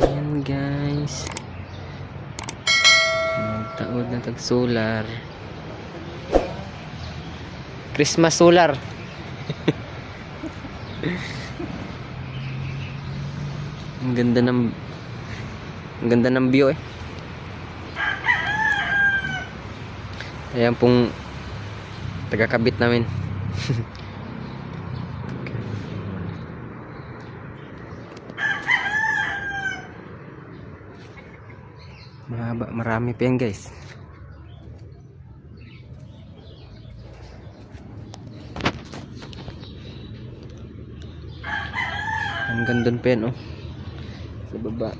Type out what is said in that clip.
Ayan guys. Magtaod na tag solar. Christmas solar. ang ganda ng ang ganda ng view eh. Ayan pong taga-kabit namin. Mahaba, marami pa yan guys. Hanggang doon pa yan oh. Sa baba.